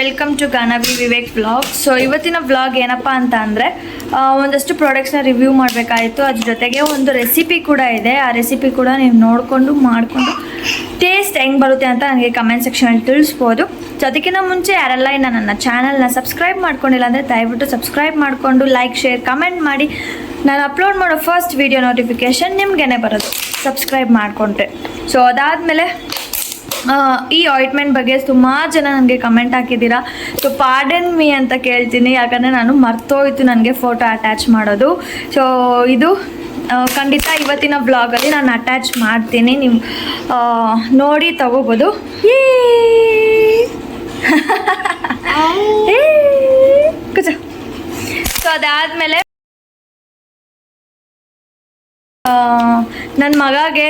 Welcome to Ganavi Vivek blog so ಇವತ್ತಿನ blog ಏನಪ್ಪ ಅಂತ ಅಂದರೆ ಒಂದಷ್ಟು ಪ್ರಾಡಕ್ಟ್ಸ್ನ ರಿವ್ಯೂ ಮಾಡಬೇಕಾಯಿತು. ಅದ್ರ ಜೊತೆಗೆ ಒಂದು ರೆಸಿಪಿ ಕೂಡ ಇದೆ. ಆ ರೆಸಿಪಿ ಕೂಡ ನೀವು ನೋಡಿಕೊಂಡು, ಮಾಡಿಕೊಂಡು ಟೇಸ್ಟ್ ಹೆಂಗೆ ಬರುತ್ತೆ ಅಂತ ನನಗೆ ಕಮೆಂಟ್ ಸೆಕ್ಷನಲ್ಲಿ ತಿಳಿಸ್ಬೋದು. ಸೊ ಅದಕ್ಕಿಂತ ಮುಂಚೆ ಯಾರೆಲ್ಲ ಇನ್ನು ನನ್ನ ಚಾನಲ್ನ ಸಬ್ಸ್ಕ್ರೈಬ್ ಮಾಡ್ಕೊಂಡಿಲ್ಲ ಅಂದರೆ, ದಯವಿಟ್ಟು ಸಬ್ಸ್ಕ್ರೈಬ್ ಮಾಡಿಕೊಂಡು ಲೈಕ್ ಶೇರ್ ಕಮೆಂಟ್ ಮಾಡಿ. ನಾನು ಅಪ್ಲೋಡ್ ಮಾಡೋ ಫಸ್ಟ್ ವೀಡಿಯೋ ನೋಟಿಫಿಕೇಷನ್ ನಿಮಗೇನೆ ಬರೋದು. ಸಬ್ಸ್ಕ್ರೈಬ್ ಮಾಡಿಕೊಂಡ್ರೆ. ಸೊ ಅದಾದಮೇಲೆ ಈ ಆಯಿಂಟ್ಮೆಂಟ್ ಬಗ್ಗೆ ಸುಮಾರು ಜನ ನನಗೆ ಕಮೆಂಟ್ ಹಾಕಿದ್ದೀರಾ. ಸೊ ಪಾರ್ಡನ್ ಮೀ ಅಂತ ಕೇಳ್ತೀನಿ. ಯಾಕಂದರೆ ನಾನು ಮರ್ತೋಯ್ತು ನನಗೆ ಫೋಟೋ ಅಟ್ಯಾಚ್ ಮಾಡೋದು. ಸೊ ಇದು ಖಂಡಿತ ಇವತ್ತಿನ ಬ್ಲಾಗಲ್ಲಿ ನಾನು ಅಟ್ಯಾಚ್ ಮಾಡ್ತೀನಿ. ನೀವು ಆ, ನೋಡಿ ತಗೋಬೋದು. ಏ ಕುಚ. ಸೊ ಅದಾದಮೇಲೆ ನನ್ನ ಮಗಗೆ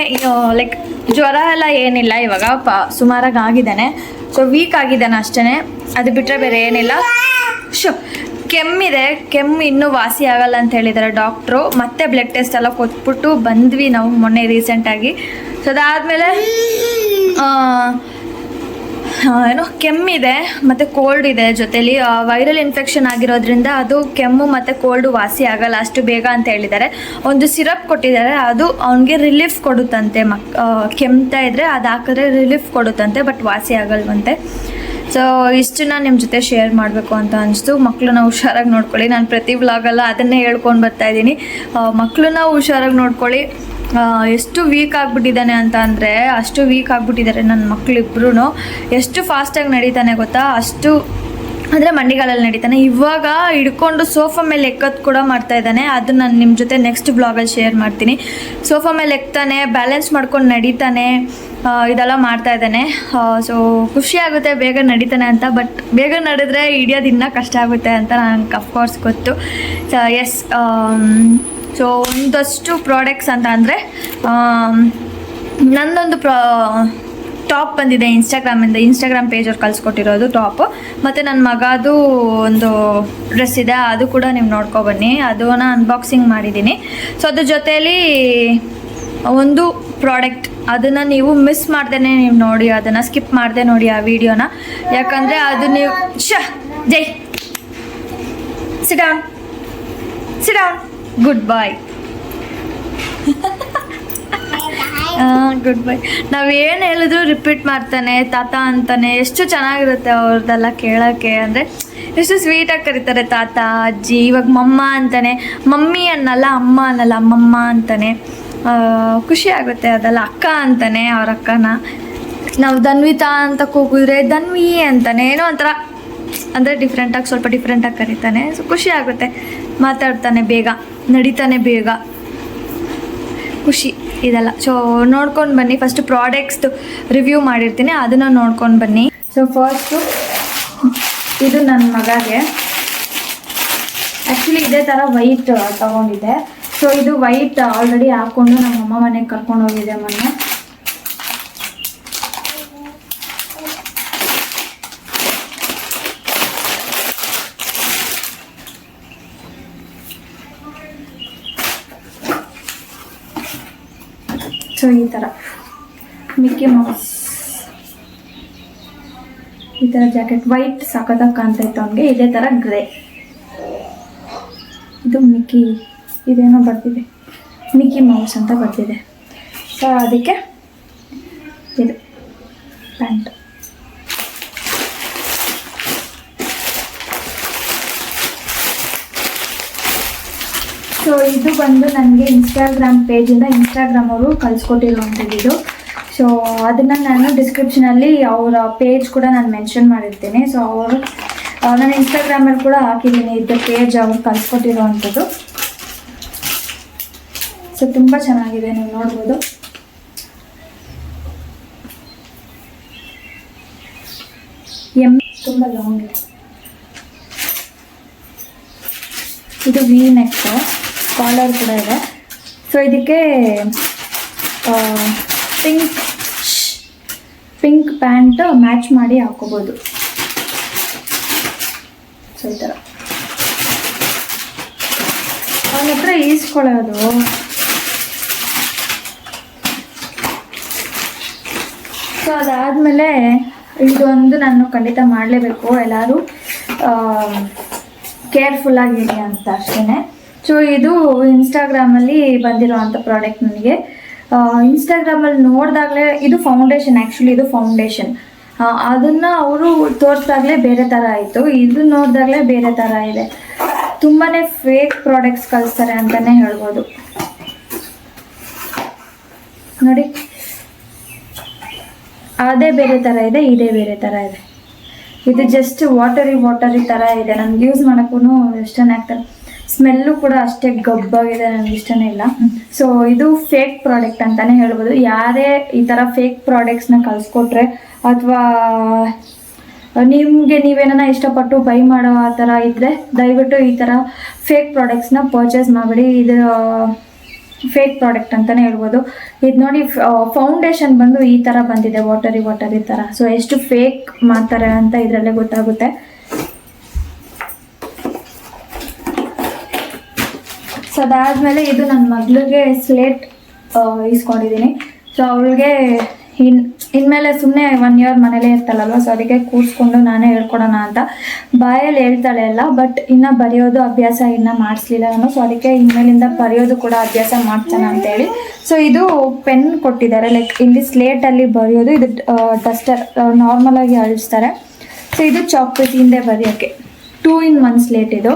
ಲೈಕ್ ಜ್ವರ ಎಲ್ಲ ಏನಿಲ್ಲ, ಇವಾಗ ಪ, ಸುಮಾರಾಗಿ ಆಗಿದ್ದಾನೆ. ಸೊ ವೀಕ್ ಆಗಿದ್ದಾನೆ ಅಷ್ಟೇ ಅದು ಬಿಟ್ಟರೆ ಬೇರೆ ಏನಿಲ್ಲ. ಶೋ ಕೆಮ್ಮಿದೆ. ಕೆಮ್ಮು ಇನ್ನೂ ವಾಸಿ ಆಗಲ್ಲ ಅಂತ ಹೇಳಿದ್ದಾರೆ ಡಾಕ್ಟ್ರು ಮತ್ತೆ ಬ್ಲಡ್ ಟೆಸ್ಟ್ ಎಲ್ಲ ಕೊಟ್ಬಿಟ್ಟು ಬಂದ್ವಿ ನಾವು ಮೊನ್ನೆ ರೀಸೆಂಟಾಗಿ ಸೊ ಅದಾದಮೇಲೆ ಏನೋ ಕೆಮ್ಮಿದೆ, ಮತ್ತು ಕೋಲ್ಡ್ ಇದೆ ಜೊತೆಲಿ ವೈರಲ್ ಇನ್ಫೆಕ್ಷನ್ ಆಗಿರೋದ್ರಿಂದ ಅದು ಕೆಮ್ಮು ಮತ್ತು ಕೋಲ್ಡು ವಾಸಿ ಆಗಲ್ಲ, ಅಷ್ಟು ಬೇಗ ಅಂತ ಹೇಳಿದ್ದಾರೆ. ಒಂದು ಸಿರಪ್ ಕೊಟ್ಟಿದ್ದಾರೆ, ಅದು ಅವನಿಗೆ ರಿಲೀಫ್ ಕೊಡುತ್ತಂತೆ. ಮಕ್ ಕೆಮ್ತಾ ಇದ್ದರೆ ಅದು ಹಾಕಿದ್ರೆ ರಿಲೀಫ್ ಕೊಡುತ್ತಂತೆ ಬಟ್ ವಾಸಿ ಆಗಲ್ವಂತೆ. ಸೊ ಇಷ್ಟನ್ನ ನಿಮ್ಮ ಜೊತೆ ಶೇರ್ ಮಾಡಬೇಕು ಅಂತ ಅನಿಸ್ತು. ಮಕ್ಕಳನ್ನ ಹುಷಾರಾಗಿ ನೋಡ್ಕೊಳ್ಳಿ. ನಾನು ಪ್ರತಿ ವ್ಲಾಗಲ್ಲ ಅದನ್ನೇ ಹೇಳ್ಕೊಂಡು ಬರ್ತಾ ಇದ್ದೀನಿ. ಮಕ್ಕಳನ್ನ ಹುಷಾರಾಗಿ ನೋಡ್ಕೊಳ್ಳಿ. ಎಷ್ಟು ವೀಕ್ ಆಗಿಬಿಟ್ಟಿದ್ದಾನೆ ಅಂತ ಅಂದರೆ, ಅಷ್ಟು ವೀಕ್ ಆಗಿಬಿಟ್ಟಿದ್ದಾರೆ ನನ್ನ ಮಕ್ಕಳಿಬ್ರು ಎಷ್ಟು ಫಾಸ್ಟಾಗಿ ನಡೀತಾನೆ ಗೊತ್ತಾ? ಅಷ್ಟು ಅಂದರೆ ಮಂಡಿಗಾಲಲ್ಲಿ ನಡೀತಾನೆ. ಇವಾಗ ಹಿಡ್ಕೊಂಡು ಸೋಫಾ ಮೇಲೆ ಎಕ್ಕೋದು ಕೂಡ ಮಾಡ್ತಾ ಇದ್ದಾನೆ. ಅದು ನಾನು ನಿಮ್ಮ ಜೊತೆ ನೆಕ್ಸ್ಟ್ ಬ್ಲಾಗಲ್ಲಿ ಶೇರ್ ಮಾಡ್ತೀನಿ. ಸೋಫಾ ಮೇಲೆ ಎಕ್ತಾನೆ ಬ್ಯಾಲೆನ್ಸ್ ಮಾಡ್ಕೊಂಡು ನಡೀತಾನೆ ಇದೆಲ್ಲ ಮಾಡ್ತಾ ಇದ್ದಾನೆ. ಸೊ ಖುಷಿ ಆಗುತ್ತೆ ಬೇಗ ನಡೀತಾನೆ ಅಂತ ಬಟ್ ಬೇಗ ನಡೆದ್ರೆ ಹಿಡಿಯೋದು ಇನ್ನೂ ಕಷ್ಟ ಆಗುತ್ತೆ ಅಂತ ನನಗೆ ಅಫ್ಕೋರ್ಸ್ ಗೊತ್ತು. ಸೊ ಎಸ್ ಸೊ, ಒಂದಷ್ಟು ಪ್ರಾಡಕ್ಟ್ಸ್ ಅಂತ ಅಂದರೆ ನನ್ನೊಂದು ಪ್ರಾ ಟಾಪ್ ಬಂದಿದೆ ಇನ್ಸ್ಟಾಗ್ರಾಮಿಂದ ಇನ್ಸ್ಟಾಗ್ರಾಮ್ ಪೇಜವ್ರು ಕಳಿಸ್ಕೊಟ್ಟಿರೋದು ಟಾಪ್ ಮತ್ತು ನನ್ನ ಮಗದು ಒಂದು ಡ್ರೆಸ್ ಇದೆ, ಅದು ಕೂಡ ನೀವು ನೋಡ್ಕೊಬನ್ನಿ ಅದನ್ನ ಅನ್ಬಾಕ್ಸಿಂಗ್ ಮಾಡಿದ್ದೀನಿ ಸೊ ಅದ್ರ ಜೊತೆಯಲ್ಲಿ ಒಂದು ಪ್ರಾಡಕ್ಟ್ ಅದನ್ನು ನೀವು ಮಿಸ್ ಮಾಡ್ದೇ ನೀವು ನೋಡಿ, ಅದನ್ನು ಸ್ಕಿಪ್ ಮಾಡದೆ ನೋಡಿ ಆ ವಿಡಿಯೋನ ಯಾಕಂದರೆ ಅದು ನೀವು ಶ ಜೈ. Sit down sit down good boy good bye ಏನು ಹೇಳಿದ್ರು ರಿಪೀಟ್ ಮಾಡ್ತಾನೆ ತಾತ ಅಂತಾನೆ ಎಷ್ಟು ಚೆನ್ನಾಗಿರುತ್ತೆ ಅವ್ರದ್ದೆಲ್ಲ ಕೇಳೋಕ್ಕೆ ಅಂದರೆ ಎಷ್ಟು ಸ್ವೀಟಾಗಿ ಕರೀತಾರೆ ತಾತ ಅಜ್ಜಿ ಇವಾಗ ಮಮ್ಮ ಅಂತಾನೆ. ಮಮ್ಮಿ ಅನ್ನಲ್ಲ ಅಮ್ಮ ಅನ್ನಲ್ಲ ಅಮ್ಮಮ್ಮ ಅಂತಾನೆ. ಖುಷಿ ಆಗುತ್ತೆ ಅದೆಲ್ಲ. ಅಕ್ಕ ಅಂತಾನೆ ಅವ್ರ ಅಕ್ಕನ. ನಾವು ಧನ್ವಿತಾ ಅಂತ ಕೂಗಿದ್ರೆ ಧನ್ವಿ ಅಂತಾನೆ. ಏನೋ ಒಂಥರ ಅಂದರೆ ಡಿಫ್ರೆಂಟಾಗಿ ಸ್ವಲ್ಪ ಡಿಫ್ರೆಂಟಾಗಿ ಕರೀತಾನೆ. ಸೊ ಖುಷಿ ಆಗುತ್ತೆ. ಮಾತಾಡ್ತಾನೆ ಬೇಗ. ನಡೀತಾನೆ ಬೇಗ. ಖುಷಿ ಇದೆಲ್ಲ. ಸೊ ನೋಡ್ಕೊಂಡು ಬನ್ನಿ. ಫಸ್ಟ್ ಪ್ರಾಡಕ್ಟ್ಸ್ದು ರಿವ್ಯೂ ಮಾಡಿರ್ತೀನಿ. ಅದನ್ನು ನೋಡ್ಕೊಂಡು ಬನ್ನಿ. ಸೊ ಫಸ್ಟು ಇದು ನನ್ನ ಮಗಗೆ. ಆ್ಯಕ್ಚುಲಿ ಇದೇ ಥರ ವೈಟ್ ತಗೊಂಡಿದೆ ಸೊ ಇದು ವೈಟ್ ಆಲ್ರೆಡಿ ಹಾಕ್ಕೊಂಡು ನಮ್ಮ ಅಮ್ಮ ಮನೆಗೆ ಕರ್ಕೊಂಡು ಹೋಗಿದ್ದೆ ಮೊನ್ನೆ. ಸೊ ಈ ಥರ ಮಿಕ್ಕಿ ಮೌಸ್ ಈ ಥರ ಜಾಕೆಟ್ ವೈಟ್ ಸಖತ್ತಾಗಿ ಕಾಣ್ತಾ ಇತ್ತು ಅವನಿಗೆ. ಇದೇ ಥರ ಗ್ರೇ ಇದು ಮಿಕ್ಕಿ ಇದೇನೋ ಬರ್ತಿದೆ. ಮಿಕ್ಕಿ ಮೌಸ್ ಅಂತ ಬರ್ತಿದೆ. ಸೊ ಅದಕ್ಕೆ ಇದು. ಪ್ಯಾಂಟ್ ಸೊ ಇದು ಬಂದು ನನಗೆ ಇನ್ಸ್ಟಾಗ್ರಾಮ್ ಪೇಜಿಂದ ಇನ್ಸ್ಟಾಗ್ರಾಮ್ ಅವರು ಕಳಿಸ್ಕೊಟ್ಟಿರುವಂಥದ್ದು ಇದು. ಸೊ ಅದನ್ನು ನಾನು ಡಿಸ್ಕ್ರಿಪ್ಷನಲ್ಲಿ ಅವರ ಪೇಜ್ ಕೂಡ ನಾನು ಮೆನ್ಷನ್ ಮಾಡಿರ್ತೀನಿ. ಸೊ ಅವರು ನಾನು ಇನ್ಸ್ಟಾಗ್ರಾಮಲ್ಲಿ ಕೂಡ ಹಾಕಿದ್ದೀನಿ ಇದ್ದ ಪೇಜ್ ಅವ್ರು ಕಳಿಸ್ಕೊಟ್ಟಿರುವಂಥದ್ದು. ಸೊ ತುಂಬ ಚೆನ್ನಾಗಿದೆ ನೀವು ನೋಡ್ಬೋದು. ಎಂ, ತುಂಬ ಲಾಂಗ್ ಇದೆ. ಇದು ವಿ ನೆಕ್ ಕಾಲರ್ ಕೂಡ ಇದೆ. ಸೊ ಇದಕ್ಕೆ ಪಿಂಕ್ ಪಿಂಕ್ ಪ್ಯಾಂಟ್ ಮ್ಯಾಚ್ ಮಾಡಿ ಹಾಕೋಬೋದು. ಸೊ ಈ ಥರ ಅವನ ಹತ್ರ ಈಸ್ಕೊಳ್ಳೋದು. ಸೊ ಅದಾದಮೇಲೆ ಇದೊಂದು ನಾನು ಖಂಡಿತ ಮಾಡಲೇಬೇಕು. ಎಲ್ಲರೂ ಕೇರ್ಫುಲ್ ಆಗಿರಿ ಅಂತ ಅಷ್ಟೇ ಸೊ ಇದು ಇನ್ಸ್ಟಾಗ್ರಾಮಲ್ಲಿ ಬಂದಿರೋವಂಥ ಪ್ರಾಡಕ್ಟ್ ನನಗೆ. ಇನ್ಸ್ಟಾಗ್ರಾಮಲ್ಲಿ ನೋಡಿದಾಗಲೇ ಇದು ಫೌಂಡೇಶನ್ ಆ್ಯಕ್ಚುಲಿ ಇದು ಫೌಂಡೇಶನ್ ಅದನ್ನು ಅವರು ತೋರಿಸ್ದಾಗಲೇ ಬೇರೆ ಥರ ಆಯಿತು. ಇದು ನೋಡಿದಾಗಲೇ ಬೇರೆ ಥರ ಇದೆ. ತುಂಬಾ ಫೇಕ್ ಪ್ರಾಡಕ್ಟ್ಸ್ ಕಳಿಸ್ತಾರೆ ಅಂತಲೇ ಹೇಳ್ಬೋದು. ನೋಡಿ. ಅದೇ ಬೇರೆ ಥರ ಇದೆ, ಇದೇ ಬೇರೆ ಥರ ಇದೆ. ಇದು ಜಸ್ಟ್ ವಾಟರಿ ವಾಟರಿ ಥರ ಇದೆ. ನನಗೆ ಯೂಸ್ ಮಾಡೋಕ್ಕೂ ಎಷ್ಟೇ ಆಗ್ತದೆ. ಸ್ಮೆಲ್ಲು ಕೂಡ ಅಷ್ಟೇ ಗಬ್ಬಾಗಿದೆ ನನಗೆ ಇಷ್ಟನೇ ಇಲ್ಲ. ಸೊ ಇದು ಫೇಕ್ ಪ್ರಾಡಕ್ಟ್ ಅಂತಾನೆ ಹೇಳ್ಬೋದು. ಯಾರೇ ಈ ಥರ ಫೇಕ್ ಪ್ರಾಡಕ್ಟ್ಸ್ನ ಕಳ್ಸಿಕೊಟ್ರೆ ಅಥವಾ ನಿಮಗೆ ನೀವೇನ ಇಷ್ಟಪಟ್ಟು ಬೈ ಮಾಡೋ ಆ ಥರ ಇದ್ದರೆ ದಯವಿಟ್ಟು ಈ ಥರ ಫೇಕ್ ಪ್ರಾಡಕ್ಟ್ಸ್ನ ಪರ್ಚೇಸ್ ಮಾಡಬೇಡಿ. ಇದು ಫೇಕ್ ಪ್ರಾಡಕ್ಟ್ ಅಂತಲೇ ಹೇಳ್ಬೋದು. ಇದು ನೋಡಿ ಫೌಂಡೇಶನ್ ಬಂದು ಈ ಥರ ಬಂದಿದೆ. ವಾಟರಿ ವಾಟರಿ ಥರ ಸೊ ಎಷ್ಟು ಫೇಕ್ ಮಾಡ್ತಾರೆ ಅಂತ ಇದರಲ್ಲೇ ಗೊತ್ತಾಗುತ್ತೆ. ಅದಾದಮೇಲೆ ಇದು ನನ್ನ ಮಗಳಿಗೆ ಸ್ಲೇಟ್ ಇಸ್ಕೊಂಡಿದ್ದೀನಿ ಸೊ ಅವಳಿಗೆ ಇನ್, ಇನ್ಮೇಲೆ ಸುಮ್ಮನೆ ಒನ್ ಇಯರ್ ಮನೇಲೆ ಇರ್ತಾಳಲ್ವ ಸೊ ಅದಕ್ಕೆ ಕೂರಿಸ್ಕೊಂಡು ನಾನೇ ಹೇಳ್ಕೊಡೋಣ ಅಂತ ಬಾಯಲ್ಲಿ ಹೇಳ್ತಾಳೆ ಎಲ್ಲ ಬಟ್ ಇನ್ನು ಬರೆಯೋದು ಅಭ್ಯಾಸ ಇನ್ನು ಮಾಡಿಸ್ಲಿಲ್ಲ ನಾನು ಸೊ ಅದಕ್ಕೆ ಇನ್ಮೇಲಿಂದ ಬರೆಯೋದು ಕೂಡ ಅಭ್ಯಾಸ ಮಾಡ್ತಾನೆ ಅಂತೇಳಿ. ಸೊ ಇದು ಪೆನ್ ಕೊಟ್ಟಿದ್ದಾರೆ ಲೈಕ್ ಇಲ್ಲಿ ಸ್ಲೇಟಲ್ಲಿ ಬರೆಯೋದು, ಇದು ಡಸ್ಟರ್ ನಾರ್ಮಲಾಗಿ ಅಳಿಸ್ತಾರೆ. ಸೊ ಇದು ಚಾಕ್ ಹಿಂದೆ ಬರೆಯೋಕ್ಕೆ. ಟೂ ಇನ್ ಒನ್ ಸ್ಲೇಟ್ ಇದು.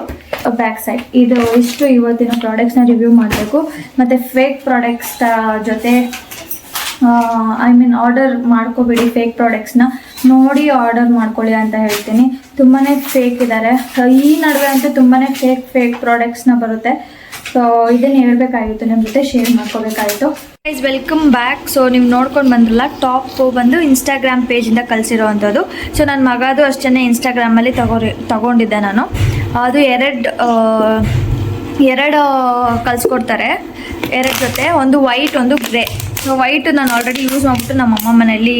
ಬ್ಯಾಕ್ ಸೈಡ್ ಇದು ಇಷ್ಟು ಇವತ್ತಿನ ಪ್ರಾಡಕ್ಟ್ಸ್ನ ರಿವ್ಯೂ ಮಾಡಬೇಕು. ಮತ್ತು ಫೇಕ್ ಪ್ರಾಡಕ್ಟ್ಸ್ ಜೊತೆ ಐ ಮೀನ್ ಆರ್ಡರ್ ಮಾಡ್ಕೋಬೇಡಿ ಫೇಕ್ ಪ್ರಾಡಕ್ಟ್ಸ್ನ ನೋಡಿ ಆರ್ಡರ್ ಮಾಡ್ಕೊಳ್ಳಿ ಅಂತ ಹೇಳ್ತೀನಿ. ತುಂಬಾ ಫೇಕ್ ಇದ್ದಾರೆ ಈ ನಡುವೆ ಅಂತೂ ತುಂಬಾ ಫೇಕ್ ಫೇಕ್ ಪ್ರಾಡಕ್ಟ್ಸ್ನ ಬರುತ್ತೆ. ಸೊ ಇದನ್ನು ಹೇಳ್ಬೇಕಾಗಿತ್ತು ನಿಮ್ಮ ಜೊತೆ ಶೇರ್ ಮಾಡ್ಕೋಬೇಕಾಗಿತ್ತು. ಗೈಸ್ ವೆಲ್ಕಮ್ ಬ್ಯಾಕ್ ಸೊ ನೀವು ನೋಡ್ಕೊಂಡು ಬಂದ್ರಲ್ಲ ಟಾಪ್ ಬಂದು ಇನ್ಸ್ಟಾಗ್ರಾಮ್ ಪೇಜಿಂದ ಕಳಿಸಿರೋವಂಥದ್ದು. ಸೊ ನನ್ನ ಮಗದು ಅಷ್ಟೇ ಇನ್ಸ್ಟಾಗ್ರಾಮಲ್ಲಿ ತಗೋರಿ, ತಗೊಂಡಿದ್ದೆ ನಾನು. ಅದು ಎರಡು ಎರಡು ಕಲಿಸ್ಕೊಡ್ತಾರೆ ಎರಡು ಜೊತೆ, ಒಂದು ವೈಟ್ ಒಂದು ಗ್ರೇ ಸೊ ವೈಟ್ ನಾನು ಆಲ್ರೆಡಿ ಯೂಸ್ ಮಾಡಿಬಿಟ್ಟು ನಮ್ಮ ಅಮ್ಮ ಮನೆಯಲ್ಲಿ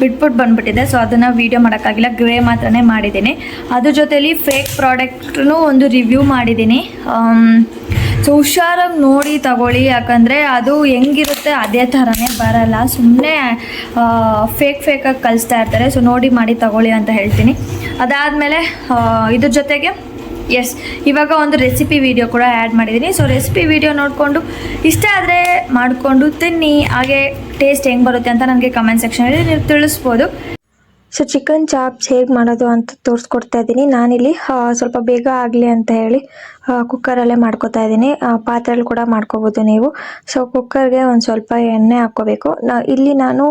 ಬಿಟ್ಬಿಟ್ಟು ಬಂದ್ಬಿಟ್ಟಿದೆ. ಸೊ ಅದನ್ನು ವೀಡಿಯೋ ಮಾಡೋಕ್ಕಾಗಿಲ್ಲ. ಗ್ರೇ ಮಾತ್ರನೇ ಮಾಡಿದ್ದೀನಿ. ಅದ್ರ ಜೊತೇಲಿ ಫೇಕ್ ಪ್ರಾಡಕ್ಟ್ನು ಒಂದು ರಿವ್ಯೂ ಮಾಡಿದ್ದೀನಿ. ಸೊ ಹುಷಾರಾಗಿ ನೋಡಿ ತಗೊಳ್ಳಿ. ಯಾಕಂದರೆ ಅದು ಹೆಂಗಿರುತ್ತೆ ಅದೇ ಥರನೇ ಬರಲ್ಲ. ಸುಮ್ಮನೆ ಫೇಕ್ ಫೇಕಾಗಿ ಕಲಿಸ್ತಾ ಇರ್ತಾರೆ. ಸೊ ನೋಡಿ ಮಾಡಿ ತಗೊಳ್ಳಿ ಅಂತ ಹೇಳ್ತೀನಿ. ಅದಾದಮೇಲೆ ಇದ್ರ ಜೊತೆಗೆ ಎಸ್ ಇವಾಗ ಒಂದು ರೆಸಿಪಿ ವಿಡಿಯೋ ಕೂಡ ಆ್ಯಡ್ ಮಾಡಿದ್ದೀನಿ. ಸೊ ರೆಸಿಪಿ ವಿಡಿಯೋ ನೋಡಿಕೊಂಡು, ಇಷ್ಟ ಆದರೆ ಮಾಡಿಕೊಂಡು ತಿನ್ನಿ, ಹಾಗೆ ಟೇಸ್ಟ್ ಹೆಂಗೆ ಬರುತ್ತೆ ಅಂತ ನನಗೆ ಕಮೆಂಟ್ ಸೆಕ್ಷನಲ್ಲಿ ನೀವು ತಿಳಿಸ್ಬೋದು. ಸೊ ಚಿಕನ್ ಚಾಪ್ಸ್ ಹೇಗೆ ಮಾಡೋದು ಅಂತ ತೋರಿಸ್ಕೊಡ್ತಾ ಇದ್ದೀನಿ ನಾನಿಲ್ಲಿ ಸ್ವಲ್ಪ ಬೇಗ ಆಗಲಿ ಅಂತ ಹೇಳಿ ಕುಕ್ಕರಲ್ಲೇ ಮಾಡ್ಕೋತಾ ಇದ್ದೀನಿ ಪಾತ್ರೆಯಲ್ಲಿ ಕೂಡ ಮಾಡ್ಕೋಬೋದು ನೀವು. ಸೊ ಕುಕ್ಕರ್ಗೆ ಒಂದು ಸ್ವಲ್ಪ ಎಣ್ಣೆ ಹಾಕ್ಕೋಬೇಕು. ನಾ, ಇಲ್ಲಿ ನಾನು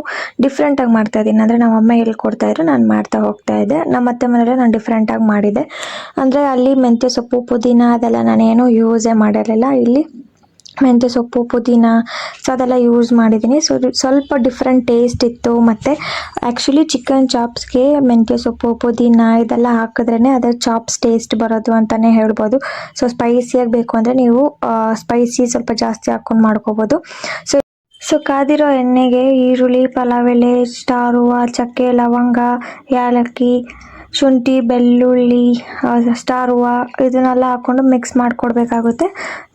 ಡಿಫ್ರೆಂಟಾಗಿ ಮಾಡ್ತಾ ಇದ್ದೀನಿ ಅಂದರೆ ನಮ್ಮ ಅಮ್ಮ ಹೇಳ್ಕೊಡ್ತಾ ಇದ್ರು, ನಾನು ಮಾಡ್ತಾ ಹೋಗ್ತಾ ಇದ್ದೆ. ನಮ್ಮ ಅತ್ತೆ ಮನೆಯಲ್ಲೇ ನಾನು ಡಿಫ್ರೆಂಟಾಗಿ ಮಾಡಿದೆ. ಅಂದರೆ ಅಲ್ಲಿ ಮೆಂತ್ಯ ಸೊಪ್ಪು, ಪುದೀನ ಅದೆಲ್ಲ ನಾನೇನು ಯೂಸೇ ಮಾಡಿರಲಿಲ್ಲ. ಇಲ್ಲಿ ಮೆಂತ್ಯ ಸೊಪ್ಪು, ಪುದೀನ, ಸೊ ಅದೆಲ್ಲ ಯೂಸ್ ಮಾಡಿದ್ದೀನಿ. ಸೊ ಸ್ವಲ್ಪ ಡಿಫ್ರೆಂಟ್ ಟೇಸ್ಟ್ ಇತ್ತು. ಮತ್ತು ಆ್ಯಕ್ಚುಲಿ ಚಿಕನ್ ಚಾಪ್ಸ್ಗೆ ಮೆಂತ್ಯ ಸೊಪ್ಪು, ಪುದೀನ ಇದೆಲ್ಲ ಹಾಕಿದ್ರೇ ಅದರ ಚಾಪ್ಸ್ ಟೇಸ್ಟ್ ಬರೋದು ಅಂತಲೇ ಹೇಳ್ಬೋದು. ಸೊ ಸ್ಪೈಸಿಯಾಗಿ ಬೇಕು ಅಂದರೆ ನೀವು ಸ್ಪೈಸಿ ಸ್ವಲ್ಪ ಜಾಸ್ತಿ ಹಾಕ್ಕೊಂಡು ಮಾಡ್ಕೋಬೋದು. ಸೊ ಸೊ ಕಾದಿರೋ ಎಣ್ಣೆಗೆ ಈರುಳ್ಳಿ, ಪಲಾವ್ ಎಲೆ, ಸ್ಟಾರ್ ಚಕ್ಕೆ, ಲವಂಗ ಯಾಲಕ್ಕಿ ಶುಂಠಿ, ಬೆಳ್ಳುಳ್ಳಿ ಸ್ಟಾರ್ ಹೂವು ಇದನ್ನೆಲ್ಲ ಹಾಕ್ಕೊಂಡು ಮಿಕ್ಸ್ ಮಾಡಿಕೊಡ್ಬೇಕಾಗುತ್ತೆ.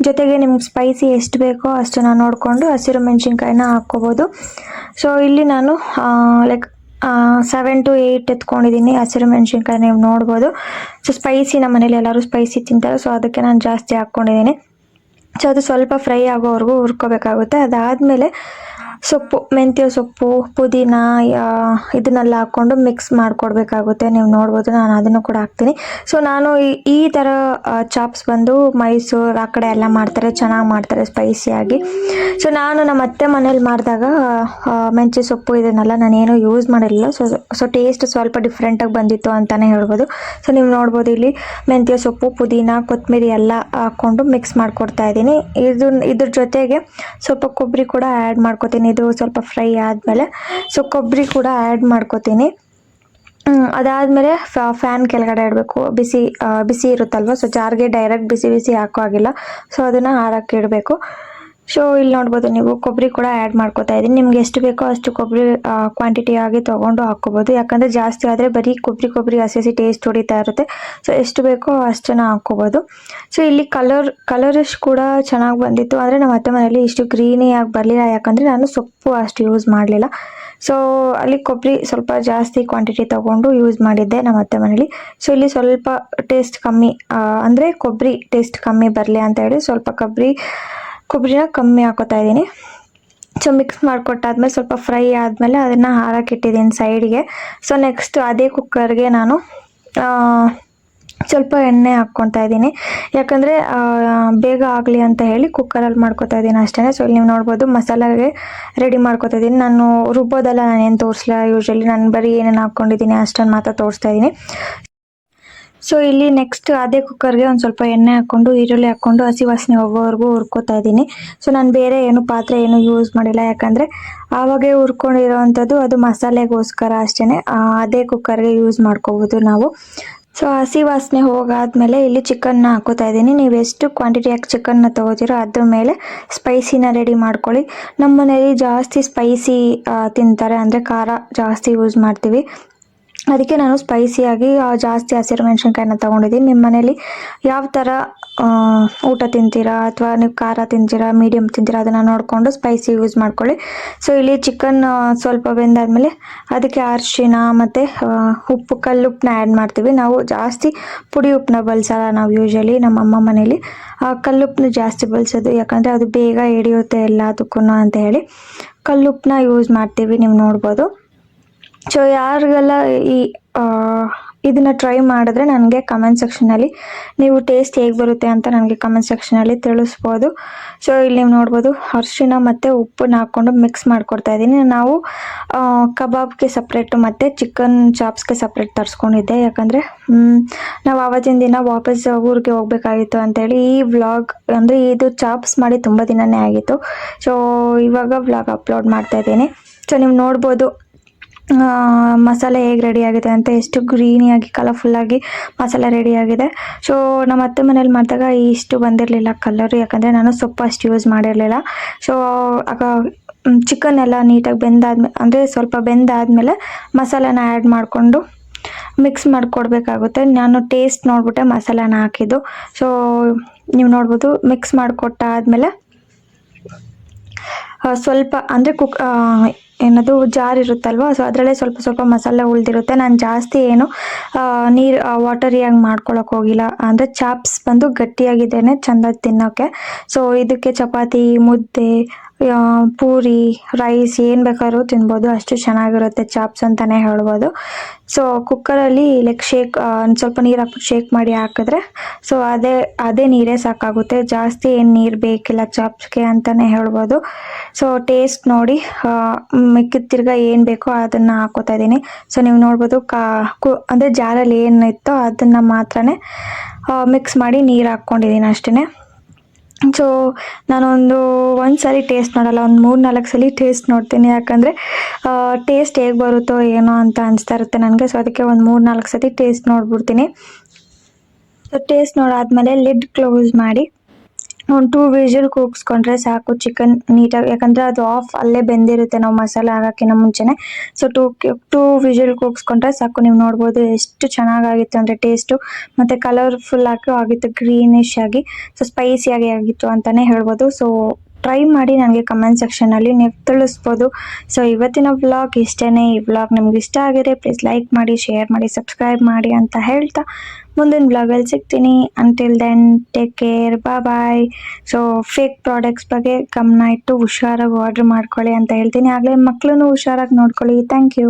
ಜೊತೆಗೆ ನಿಮ್ಗೆ ಸ್ಪೈಸಿ ಎಷ್ಟು ಬೇಕೋ ಅಷ್ಟನ್ನು ನೋಡಿಕೊಂಡು ಹಸಿರು ಮೆಣಸಿನ್ಕಾಯಿನ ಹಾಕ್ಕೋಬೋದು. ಸೊ ಇಲ್ಲಿ ನಾನು ಲೈಕ್ ಸೆವೆನ್ ಟು ಏಯ್ಟ್ ಎತ್ಕೊಂಡಿದ್ದೀನಿ ಹಸಿರು ಮೆಣಸಿನ್ಕಾಯಿ ನೀವು ನೋಡ್ಬೋದು. ಸೊ ಸ್ಪೈಸಿ ನಮ್ಮ ಮನೇಲಿ ಎಲ್ಲರೂ ಸ್ಪೈಸಿ ತಿಂತಾರೆ. ಸೊ ಅದಕ್ಕೆ ನಾನು ಜಾಸ್ತಿ ಹಾಕ್ಕೊಂಡಿದ್ದೀನಿ. ಸೊ ಅದು ಸ್ವಲ್ಪ ಫ್ರೈ ಆಗೋವರೆಗೂ ಹುರ್ಕೋಬೇಕಾಗುತ್ತೆ. ಅದಾದಮೇಲೆ ಸೊಪ್ಪು, ಮೆಂತ್ಯ ಸೊಪ್ಪು, ಪುದೀನ ಇದನ್ನೆಲ್ಲ ಹಾಕ್ಕೊಂಡು ಮಿಕ್ಸ್ ಮಾಡಿಕೊಡ್ಬೇಕಾಗುತ್ತೆ. ನೀವು ನೋಡ್ಬೋದು, ನಾನು ಅದನ್ನು ಕೂಡ ಹಾಕ್ತೀನಿ. ಸೊ ನಾನು ಈ- ಈ ಥರ ಚಾಪ್ಸ್ ಬಂದು ಮೈಸೂರು ಆ ಕಡೆ ಎಲ್ಲ ಮಾಡ್ತಾರೆ, ಚೆನ್ನಾಗಿ ಮಾಡ್ತಾರೆ ಸ್ಪೈಸಿಯಾಗಿ ಸೊ ನಾನು ನಮ್ಮ ಅತ್ತೆ ಮನೇಲಿ ಮಾಡಿದಾಗ ಮೆಂತ್ಯ ಸೊಪ್ಪು ಇದನ್ನೆಲ್ಲ ನಾನೇನು ಯೂಸ್ ಮಾಡಿರಲಿಲ್ಲ. ಸೊ ಸೊ ಟೇಸ್ಟ್ ಸ್ವಲ್ಪ ಡಿಫ್ರೆಂಟಾಗಿ ಬಂದಿತ್ತು ಅಂತಲೇ ಹೇಳ್ಬೋದು. ಸೊ ನೀವು ನೋಡ್ಬೋದು ಇಲ್ಲಿ ಮೆಂತ್ಯ ಸೊಪ್ಪು, ಪುದೀನ, ಕೊತ್ತಂಬರಿ ಎಲ್ಲ ಹಾಕ್ಕೊಂಡು ಮಿಕ್ಸ್ ಮಾಡಿಕೊಡ್ತಾ ಇದ್ದೀನಿ. ಇದು ಇದ್ರ ಜೊತೆಗೆ ಸ್ವಲ್ಪ ಕೊಬ್ಬರಿ ಕೂಡ ಆ್ಯಡ್ ಮಾಡ್ಕೊತೀನಿ. ಇದು ಸ್ವಲ್ಪ ಫ್ರೈ ಆದಮೇಲೆ ಸೊ ಕೊಬ್ಬರಿ ಕೂಡ ಆ್ಯಡ್ ಮಾಡ್ಕೋತೀನಿ. ಅದಾದಮೇಲೆ ಫ್ಯಾನ್ ಕೆಳಗಡೆ ಇಡಬೇಕು. ಬಿಸಿ ಬಿಸಿ ಇರುತ್ತಲ್ವ ಸೊ ಜಾರ್ಗೆ ಡೈರೆಕ್ಟ್ ಬಿಸಿ ಬಿಸಿ ಹಾಕೋ ಆಗಿಲ್ಲ ಸೊ ಅದನ್ನು ಹಾರಕ್ಕೆ ಇಡಬೇಕು. ಸೊ ಇಲ್ಲಿ ನೋಡ್ಬೋದು ನೀವು ಕೊಬ್ಬರಿ ಕೂಡ ಆ್ಯಡ್ ಮಾಡ್ಕೋತಾ ಇದ್ದೀನಿ. ನಿಮ್ಗೆ ಎಷ್ಟು ಬೇಕೋ ಅಷ್ಟು ಕೊಬ್ಬರಿ ಕ್ವಾಂಟಿಟಿ ಆಗಿ ತೊಗೊಂಡು ಹಾಕ್ಕೋಬೋದು. ಯಾಕಂದರೆ ಜಾಸ್ತಿ ಆದರೆ ಬರೀ ಕೊಬ್ಬರಿ ಕೊಬ್ಬರಿ, ಹಸಿ ಹಸಿ ಟೇಸ್ಟ್ ಹೊಡಿತಾ ಇರುತ್ತೆ. ಸೊ ಎಷ್ಟು ಬೇಕೋ ಅಷ್ಟನ್ನು ಹಾಕ್ಕೋಬೋದು. ಸೊ ಇಲ್ಲಿ ಕಲರ್ ಕಲರಿಶ್ ಕೂಡ ಚೆನ್ನಾಗಿ ಬಂದಿತ್ತು. ಆದರೆ ನಮ್ಮ ಅತ್ತೆ ಮನೆಯಲ್ಲಿ ಇಷ್ಟು ಗ್ರೀನಿಯಾಗಿ ಬರಲಿಲ್ಲ. ಯಾಕಂದರೆ ನಾನು ಸೊಪ್ಪು ಅಷ್ಟು ಯೂಸ್ ಮಾಡಲಿಲ್ಲ. ಸೊ ಅಲ್ಲಿ ಕೊಬ್ಬರಿ ಸ್ವಲ್ಪ ಜಾಸ್ತಿ ಕ್ವಾಂಟಿಟಿ ತೊಗೊಂಡು ಯೂಸ್ ಮಾಡಿದ್ದೆ ನಮ್ಮ ಅತ್ತೆ ಮನೇಲಿ ಸೊ ಇಲ್ಲಿ ಸ್ವಲ್ಪ ಟೇಸ್ಟ್ ಕಮ್ಮಿ ಅಂದರೆ ಕೊಬ್ಬರಿ ಟೇಸ್ಟ್ ಕಮ್ಮಿ ಬರಲಿ ಅಂತ ಹೇಳಿ ಸ್ವಲ್ಪ ಕೊಬ್ಬರಿ ಕೊಬ್ಬರಿನ ಕಮ್ಮಿ ಹಾಕೋತಾ ಇದ್ದೀನಿ. ಸೊ ಮಿಕ್ಸ್ ಮಾಡಿಕೊಟ್ಟಾದ್ಮೇಲೆ ಸ್ವಲ್ಪ ಫ್ರೈ ಆದಮೇಲೆ ಅದನ್ನು ಹಾರಕ್ಕಿಟ್ಟಿದ್ದೀನಿ ಸೈಡ್ಗೆ ಸೊ ನೆಕ್ಸ್ಟ್ ಅದೇ ಕುಕ್ಕರ್ಗೆ ನಾನು ಸ್ವಲ್ಪ ಎಣ್ಣೆ ಹಾಕ್ಕೊತಾ ಇದ್ದೀನಿ. ಯಾಕಂದರೆ ಬೇಗ ಆಗಲಿ ಅಂತ ಹೇಳಿ ಕುಕ್ಕರಲ್ಲಿ ಮಾಡ್ಕೊತಾ ಇದ್ದೀನಿ ಅಷ್ಟೇ ಸೊ ಇಲ್ಲಿ ನೀವು ನೋಡ್ಬೋದು ಮಸಾಲೆಗೆ ರೆಡಿ ಮಾಡ್ಕೊತಾ ಇದ್ದೀನಿ. ನಾನು ರುಬ್ಬೋದೆಲ್ಲ ನಾನು ಏನು ತೋರಿಸಲ್ಲ ಯೂಶ್ವಲಿ ನಾನು ಬರೀ ಏನೇನು ಹಾಕ್ಕೊಂಡಿದ್ದೀನಿ ಅಷ್ಟನ್ನು ಮಾತ್ರ ತೋರಿಸ್ತಾ ಇದ್ದೀನಿ. ಸೊ ಇಲ್ಲಿ ನೆಕ್ಸ್ಟ್ ಅದೇ ಕುಕ್ಕರ್ಗೆ ಒಂದು ಸ್ವಲ್ಪ ಎಣ್ಣೆ ಹಾಕ್ಕೊಂಡು, ಈರುಳ್ಳಿ ಹಾಕ್ಕೊಂಡು ಹಸಿ ವಾಸನೆ ಹೋಗೋವರೆಗೂ ಹುರ್ಕೋತಾ ಇದ್ದೀನಿ. ಸೊ ನಾನು ಬೇರೆ ಏನು ಪಾತ್ರೆ ಏನು ಯೂಸ್ ಮಾಡಿಲ್ಲ. ಯಾಕಂದರೆ, ಆವಾಗೇ ಹುರ್ಕೊಂಡಿರೋವಂಥದ್ದು ಅದು ಮಸಾಲೆಗೋಸ್ಕರ ಅಷ್ಟೇ ಅದೇ ಕುಕ್ಕರ್ಗೆ ಯೂಸ್ ಮಾಡ್ಕೋಬೋದು ನಾವು. ಸೊ ಹಸಿ ವಾಸನೆ ಹೋಗಾದ್ಮೇಲೆ ಇಲ್ಲಿ ಚಿಕನ್ನ ಹಾಕೋತಾ ಇದ್ದೀನಿ. ನೀವು ಎಷ್ಟು ಕ್ವಾಂಟಿಟಿ ಕ್ವಾಂಟಿಟಿಯಾಗಿ ಚಿಕನ್ನ ತೊಗೋತೀರೋ ಅದ್ರ ಮೇಲೆ ಸ್ಪೈಸಿನ ರೆಡಿ ಮಾಡ್ಕೊಳ್ಳಿ. ನಮ್ಮ ಮನೇಲಿ ಜಾಸ್ತಿ ಸ್ಪೈಸಿ ತಿಂತಾರೆ. ಅಂದರೆ ಖಾರ ಜಾಸ್ತಿ ಯೂಸ್ ಮಾಡ್ತೀವಿ. ಅದಕ್ಕೆ ನಾನು ಸ್ಪೈಸಿಯಾಗಿ ಜಾಸ್ತಿ ಹಸಿರು ಮೆಣಸಿನ್ಕಾಯಿನ ತೊಗೊಂಡಿದ್ದೀನಿ. ನಿಮ್ಮ ಮನೇಲಿ ಯಾವ ಥರ ಊಟ ತಿಂತೀರಾ? ಅಥವಾ ನೀವು ಖಾರ ತಿಂತೀರಾ ಮೀಡಿಯಮ್ ತಿಂತೀರಾ? ಅದನ್ನು ನೋಡಿಕೊಂಡು ಸ್ಪೈಸಿ ಯೂಸ್ ಮಾಡ್ಕೊಳ್ಳಿ. ಸೊ ಇಲ್ಲಿ ಚಿಕನ್ ಸ್ವಲ್ಪ ಬೆಂದಾದಮೇಲೆ ಅದಕ್ಕೆ ಅರಿಶಿನ ಮತ್ತು ಉಪ್ಪು ಕಲ್ಲುಪ್ಪನ್ನ ಆ್ಯಡ್ ಮಾಡ್ತೀವಿ. ನಾವು ಜಾಸ್ತಿ ಪುಡಿ ಉಪ್ಪನ್ನ ಬಳಸಲ್ಲ ನಾವು ಯೂಶಲಿ ನಮ್ಮ ಅಮ್ಮ ಮನೇಲಿ. ಕಲ್ಲುಪ್ಪನ್ನ ಜಾಸ್ತಿ ಬಳಸೋದು ಯಾಕಂದರೆ ಅದು ಬೇಗ ಹಿಡಿಯುತ್ತೆ ಎಲ್ಲದಕ್ಕೂ ಅಂತ ಹೇಳಿ. ಕಲ್ಲುಪ್ಪನ್ನ ಯೂಸ್ ಮಾಡ್ತೀವಿ, ನೀವು ನೋಡ್ಬೋದು. ಸೊ ಯಾರಿಗೆಲ್ಲ ಈ ಇದನ್ನು ಟ್ರೈ ಮಾಡಿದ್ರೆ ನನಗೆ ಕಮೆಂಟ್ ಸೆಕ್ಷನಲ್ಲಿ ನೀವು ಟೇಸ್ಟ್ ಹೇಗೆ ಬರುತ್ತೆ ಅಂತ ನನಗೆ ಕಮೆಂಟ್ ಸೆಕ್ಷನಲ್ಲಿ ತಿಳಿಸ್ಬೋದು. ಸೊ ಇಲ್ಲಿ ನೀವು ನೋಡ್ಬೋದು ಅರ್ಶಿನ ಮತ್ತು ಉಪ್ಪನ್ನ ಹಾಕ್ಕೊಂಡು ಮಿಕ್ಸ್ ಮಾಡ್ಕೊಡ್ತಾ ಇದ್ದೀನಿ. ನಾವು ಕಬಾಬ್ಗೆ ಸಪ್ರೇಟು ಮತ್ತು ಚಿಕನ್ ಚಾಪ್ಸ್ಗೆ ಸಪ್ರೇಟ್ ತರಿಸ್ಕೊಂಡಿದ್ದೆ. ಯಾಕಂದರೆ ನಾವು ಆವತ್ತಿನ ದಿನ ವಾಪಸ್ ಊರಿಗೆ ಹೋಗಬೇಕಾಗಿತ್ತು ಅಂತೇಳಿ ಈ ವ್ಲಾಗ್ ಅಂದರೆ ಇದು ಚಾಪ್ಸ್ ಮಾಡಿ ತುಂಬ ದಿನನೇ ಆಗಿತ್ತು. ಸೊ ಇವಾಗ ವ್ಲಾಗ್ ಅಪ್ಲೋಡ್ ಮಾಡ್ತಾ ಇದ್ದೀನಿ. ಸೊ ನೀವು ನೋಡ್ಬೋದು ಮಸಾಲೆ ಹೇಗೆ ರೆಡಿ ಆಗಿದೆ ಅಂತ ಎಷ್ಟು ಗ್ರೀನಿಯಾಗಿ ಕಲರ್ಫುಲ್ಲಾಗಿ ಮಸಾಲೆ ರೆಡಿ ಆಗಿದೆ. ಸೊ ನಮ್ಮ ಅತ್ತೆ ಮನೇಲಿ ಮಾಡಿದಾಗ ಇಷ್ಟು ಬಂದಿರಲಿಲ್ಲ ಕಲರ್ ಯಾಕಂದರೆ ನಾನು ಸೊಪ್ಪು ಅಷ್ಟು ಯೂಸ್ ಮಾಡಿರಲಿಲ್ಲ. ಸೊ ಆಗ ಚಿಕನ್ ಎಲ್ಲ ನೀಟಾಗಿ ಬೆಂದಾದ್ಮೇಲೆ ಅಂದರೆ ಸ್ವಲ್ಪ ಬೆಂದಾದಮೇಲೆ ಮಸಾಲೆನ ಆ್ಯಡ್ ಮಾಡಿಕೊಂಡು ಮಿಕ್ಸ್ ಮಾಡಿಕೊಡ್ಬೇಕಾಗುತ್ತೆ. ನಾನು ಟೇಸ್ಟ್ ನೋಡಿಬಿಟ್ಟೆ ಮಸಾಲಾನ ಹಾಕಿದ್ದು. ಸೊ ನೀವು ನೋಡ್ಬೋದು ಮಿಕ್ಸ್ ಮಾಡಿಕೊಟ್ಟಾದ್ಮೇಲೆ ಸ್ವಲ್ಪ, ಅಂದರೆ ಕುಕ್ ಏನದು ಜಾರ್ ಇರುತ್ತಲ್ವ? ಸೊ ಅದರಲ್ಲೇ ಸ್ವಲ್ಪ ಸ್ವಲ್ಪ ಮಸಾಲೆ ಉಳಿದಿರುತ್ತೆ. ನಾನು ಜಾಸ್ತಿ ಏನು ನೀರು ವಾಟರಿಯಾಗಿ ಮಾಡ್ಕೊಳಕ್ಕೆ ಹೋಗಿಲ್ಲ. ಅಂದರೆ ಚಾಪ್ಸ್ ಬಂದು ಗಟ್ಟಿಯಾಗಿದ್ದೇನೆ, ಚೆಂದ ತಿನ್ನೋಕ್ಕೆ ಸೊ ಇದಕ್ಕೆ ಚಪಾತಿ, ಮುದ್ದೆ ಪೂರಿ ರೈಸ್ ಏನು ಬೇಕಾದ್ರೂ ತಿನ್ಬೋದು. ಅಷ್ಟು ಚೆನ್ನಾಗಿರುತ್ತೆ ಚಾಪ್ಸ್ ಅಂತಲೇ ಹೇಳ್ಬೋದು. ಸೊ ಕುಕ್ಕರಲ್ಲಿ ಲೈಕ್ ಶೇಕ್ ಒಂದು ಸ್ವಲ್ಪ ನೀರು ಹಾಕ್ಬಿಟ್ಟು ಶೇಕ್ ಮಾಡಿ ಹಾಕಿದ್ರೆ ಸೊ ಅದೇ ಅದೇ ನೀರೇ ಸಾಕಾಗುತ್ತೆ. ಜಾಸ್ತಿ ಏನು ನೀರು ಬೇಕಿಲ್ಲ ಚಾಪ್ಸ್ಗೆ ಅಂತಲೇ ಹೇಳ್ಬೋದು. ಸೊ ಟೇಸ್ಟ್ ನೋಡಿ ಮಿಕ್ಕಿದ ತಿರ್ಗಾ ಏನು ಬೇಕೋ ಅದನ್ನು ಹಾಕೋತಾ ಇದ್ದೀನಿ. ಸೊ ನೀವು ನೋಡ್ಬೋದು ಕಾ, ಕು, ಅಂದರೆ ಜಾರಲ್ಲಿ ಏನಿತ್ತೋ ಅದನ್ನು ಮಾತ್ರನೇ ಮಿಕ್ಸ್ ಮಾಡಿ ನೀರು ಹಾಕ್ಕೊಂಡಿದ್ದೀನಿ ಅಷ್ಟೇ ಸೊ ನಾನೊಂದು ಒಂದು ಸಲ ಟೇಸ್ಟ್ ನೋಡೋಲ್ಲ, ಒಂದು ಮೂರು ನಾಲ್ಕು ಸಲ ಟೇಸ್ಟ್ ನೋಡ್ತೀನಿ. ಯಾಕಂದರೆ ಟೇಸ್ಟ್ ಹೇಗೆ ಬರುತ್ತೋ ಏನೋ ಅಂತ ಅನಿಸ್ತಾ ಇರುತ್ತೆ ನನಗೆ. ಸೊ ಅದಕ್ಕೆ ಒಂದು ಮೂರು ನಾಲ್ಕು ಸತಿ ಟೇಸ್ಟ್ ನೋಡ್ಬಿಡ್ತೀನಿ. ಸೊ ಟೇಸ್ಟ್ ನೋಡಾದ್ಮೇಲೆ ಲಿಡ್ ಕ್ಲೋಸ್ ಮಾಡಿ. ಟೂ ವಿಷಲ್ ಕೂಗಿಸ್ಕೊಂಡ್ರೆ ಸಾಕು ಚಿಕನ್ ನೀಟಾಗಿ ಯಾಕಂದರೆ ಅದು ಆಫ್ ಅಲ್ಲೇ ಬೆಂದಿರುತ್ತೆ ನಾವು ಮಸಾಲೆ ಹಾಕೋಕ್ಕಿಂತ ಮುಂಚೆನೆ. ಸೊ ಟೂ ಟೂ ವಿಷಲ್ ಕೂಗಿಸ್ಕೊಂಡ್ರೆ ಸಾಕು, ನೀವು ನೋಡ್ಬೋದು ಎಷ್ಟು ಚೆನ್ನಾಗಾಗಿತ್ತು ಅಂದರೆ ಟೇಸ್ಟು ಮತ್ತು ಕಲರ್ಫುಲ್ ಆಗಿ ಆಗಿತ್ತು ಗ್ರೀನಿಶ್ ಆಗಿ. ಸೊ ಸ್ಪೈಸಿಯಾಗಿ ಆಗಿತ್ತು ಅಂತಲೇ ಹೇಳ್ಬೋದು. ಸೊ ಟ್ರೈ ಮಾಡಿ ನನಗೆ ಕಮೆಂಟ್ ಸೆಕ್ಷನಲ್ಲಿ ನೀವು ತಿಳಿಸ್ಬೋದು. ಸೊ ಇವತ್ತಿನ ವ್ಲಾಗ್ ಇಷ್ಟೇ ಈ ವ್ಲಾಗ್ ನಿಮ್ಗೆ ಇಷ್ಟ ಆಗಿದೆ ಪ್ಲೀಸ್ ಲೈಕ್ ಮಾಡಿ ಶೇರ್ ಮಾಡಿ ಸಬ್ಸ್ಕ್ರೈಬ್ ಮಾಡಿ ಅಂತ ಹೇಳ್ತಾ ಮುಂದಿನ ಬ್ಲಾಗಲ್ಲಿ ಸಿಗ್ತೀನಿ. ಅಂಟಿಲ್ ದೆನ್ ಟೇಕ್ ಕೇರ್ ಬಾ ಬಾಯ್ ಸೊ ಫೇಕ್ ಪ್ರಾಡಕ್ಟ್ಸ್ ಬಗ್ಗೆ ಗಮನ ಇಟ್ಟು ಹುಷಾರಾಗಿ ಆರ್ಡ್ರ್ ಮಾಡ್ಕೊಳ್ಳಿ ಅಂತ ಹೇಳ್ತೀನಿ. ಆಗಲೇ ಮಕ್ಕಳನ್ನು ಹುಷಾರಾಗಿ ನೋಡ್ಕೊಳ್ಳಿ. Thank you